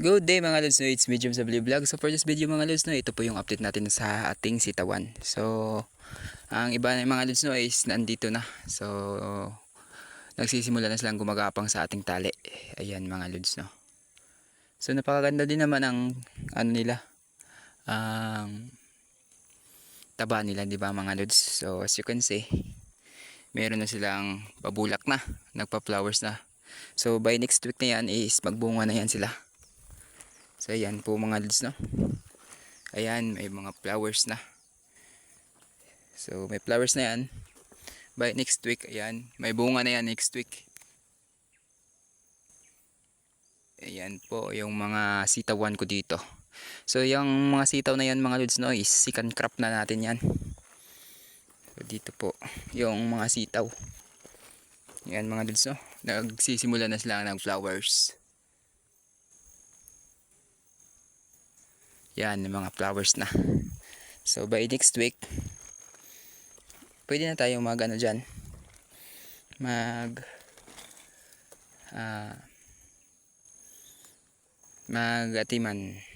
Good day mga lods no, it's Medium sa Vlog. So for this video mga lods no, ito po yung update natin sa ating sitawan. So ang iba ng mga lods no is nandito na. So nagsisimula na silang gumagapang sa ating tali. Ayan mga lods no. So napakaganda din naman ang ano nila. Ang taba nila, di ba mga lods? So as you can see, meron na silang pabulak na, nagpa-flowers na. So by next week na yan is magbunga na yan sila. So ayan po mga lods no. Ayan, may mga flowers na. So may flowers na yan. By next week, ayan, may bunga na yan next week. Ayan po yung mga sitawan ko dito. So yung mga sitaw na yan mga lods no is second crop na natin yan. So dito po yung mga sitaw. Yan mga lods no. Nagsisimula na sila ng flowers. Yan, yung mga flowers na. So, by next week, pwede na tayo mag, ano dyan, mag, ah, mag atiman.